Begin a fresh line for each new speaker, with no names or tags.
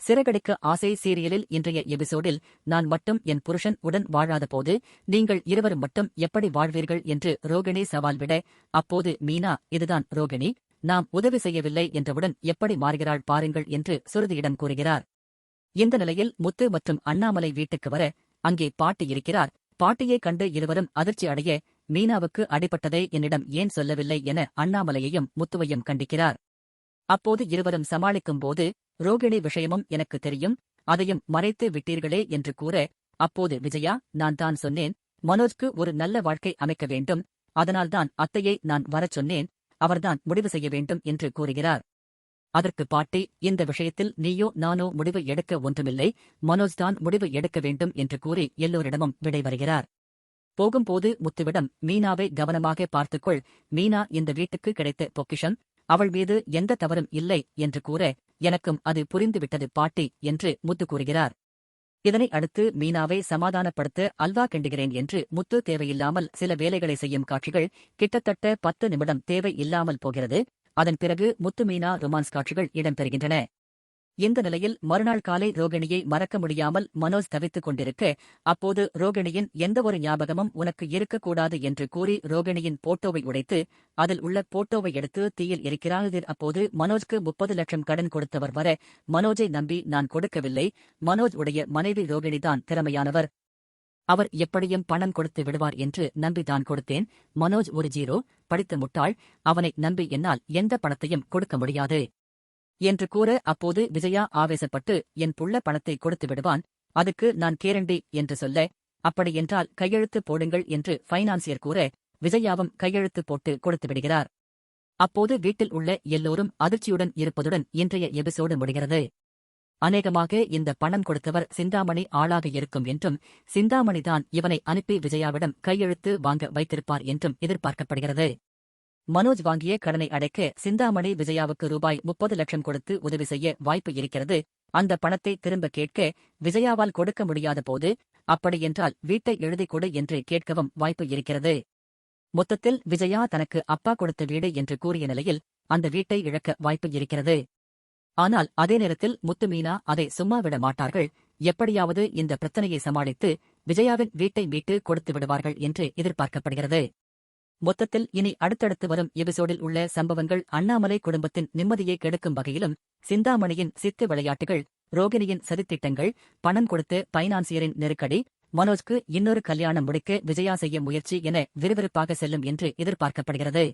சிறகடிக்க ஆசை சீரியலில் இன்றைய எபிசோடில் நான் மட்டும் என் புருஷன் உடன் வாழாதபோது நீங்கள் இருவரும் மட்டும் எப்படி வாழ்வீர்கள் என்று ரோகிணி சவால் விட அப்போது மீனா இதுதான் ரோகிணி நாம் உதவி செய்யவில்லை என்றவுடன் எப்படி மாறுகிறாள் பாருங்கள் என்று சுருதியிடம் கூறுகிறார். இந்த நிலையில் முத்து மற்றும் அண்ணாமலை வீட்டுக்கு வர அங்கே பாட்டி இருக்கிறார். பாட்டியை கண்டு இருவரும் அதிர்ச்சி அடைய மீனாவுக்கு அடிபட்டதை என்னிடம் ஏன் சொல்லவில்லை என அண்ணாமலையையும் முத்துவையும் கண்டிக்கிறார். அப்போது இருவரும் சமாளிக்கும் போது ரோகிணி விஷயமும் எனக்கு தெரியும் அதையும் மறைத்து விட்டீர்களே என்று கூற அப்போது விஜயா நான் தான் சொன்னேன் மனோஜ்க்கு ஒரு நல்ல வாழ்க்கை அமைக்க வேண்டும் அதனால்தான் அத்தையை நான் வரச் சொன்னேன் அவர்தான் முடிவு செய்ய வேண்டும் என்று கூறுகிறார். அதற்கு பாட்டி இந்த விஷயத்தில் நீயோ நானோ முடிவு எடுக்க ஒன்றுமில்லை மனோஜ் தான் முடிவு எடுக்க வேண்டும் என்று கூறி எல்லோரிடமும் விடை வருகிறார். போகும்போது முத்துவிடம் மீனாவை கவனமாக பார்த்துக்கொள் மீனா இந்த வீட்டுக்கு கிடைத்த பொக்கிஷம் அவள் மீது எந்த தவறும் இல்லை என்று கூற எனக்கும் அது புரிந்துவிட்டது பாட்டி என்று முத்து கூறுகிறார். இதனை அடுத்து மீனாவை சமாதானப்படுத்த அல்வா கிண்டுகிறேன் என்று முத்து தேவையில்லாமல் சில வேலைகளை செய்யும் காட்சிகள் கிட்டத்தட்ட பத்து நிமிடம் தேவை இல்லாமல் போகிறது. அதன் பிறகு முத்து மீனா ரொமான்ஸ் காட்சிகள் இடம்பெறுகின்றன. இந்த நிலையில் மறுநாள் காலை ரோகிணியை மறக்க முடியாமல் மனோஜ் தவித்துக் கொண்டிருக்க அப்போது ரோகிணியின் எந்தவொரு ஞாபகமும் உனக்கு இருக்கக்கூடாது என்று கூறி ரோகிணியின் போட்டோவை உடைத்து அதில் உள்ள போட்டோவை எடுத்து தீயில் இருக்கிறார்கள் அப்போது மனோஜ்க்கு முப்பது லட்சம் கடன் கொடுத்தவர் வர மனோஜை நம்பி நான் கொடுக்கவில்லை. மனோஜ் உடைய மனைவி ரோகிணிதான் திறமையானவர். அவர் எப்படியும் பணம் கொடுத்து விடுவார் என்று நம்பி தான் கொடுத்தேன். மனோஜ் ஒரு ஜீரோ படித்த முட்டாள். அவனை நம்பி என்னால் எந்த பணத்தையும் கொடுக்க முடியாது. என்று கூற அப்போது விஜயா ஆவேசப்பட்டு என் புள்ள பணத்தை கொடுத்து விடுவான் அதுக்கு நான் கேரண்டி என்று சொல்ல அப்படியென்றால் கையெழுத்து போடுங்கள் என்று ஃபைனான்சியர் கூற விஜயாவும் கையெழுத்து போட்டு கொடுத்து விடுகிறார். அப்போது வீட்டில் உள்ள எல்லோரும் அதிர்ச்சியுடன் இருப்பதுடன் இன்றைய எபிசோடு முடிகிறது. அநேகமாக இந்த பணம் கொடுத்தவர் சிந்தாமணி ஆளாக இருக்கும் என்றும் சிந்தாமணிதான் இவனை அனுப்பி விஜயாவிடம் கையெழுத்து வாங்க வைத்திருப்பார் என்றும் எதிர்பார்க்கப்படுகிறது. மனோஜ் வாங்கிய கடனை அடைக்க சிந்தாமணி விஜயாவுக்கு ரூபாய் முப்பது லட்சம் கொடுத்து உதவி செய்ய வாய்ப்பு இருக்கிறது. அந்த பணத்தை திரும்ப கேட்க விஜயாவால் கொடுக்க முடியாத போது அப்படியென்றால் வீட்டை எழுதிக் கொடு என்று கேட்கவும் வாய்ப்பு இருக்கிறது. மொத்தத்தில் விஜயா தனக்கு அப்பா கொடுத்த வீடு என்று கூறிய நிலையில் அந்த வீட்டை இழக்க வாய்ப்பு இருக்கிறது. ஆனால் அதே நேரத்தில் முத்து மீனா அதை சும்மா விட மாட்டார்கள். எப்படியாவது இந்த பிரச்சனையை சமாளித்து விஜயாவின் வீட்டை மீட்டு கொடுத்து விடுவார்கள் என்று எதிர்பார்க்கப்படுகிறது. மொத்தத்தில் இனி அடுத்தடுத்து வரும் எபிசோடில் உள்ள சம்பவங்கள் அண்ணாமலை குடும்பத்தின் நிம்மதியை கெடுக்கும் வகையிலும் சிந்தாமணியின் சித்து விளையாட்டுகள் ரோகிணியின் சதித்திட்டங்கள் பணம் கொடுத்து பைனான்சியரின் நெருக்கடி மனோஜ்க்கு இன்னொரு கல்யாணம் முடிக்க விஜயா செய்ய முயற்சி என விறுவிறுப்பாக செல்லும் என்று எதிர்பார்க்கப்படுகிறது.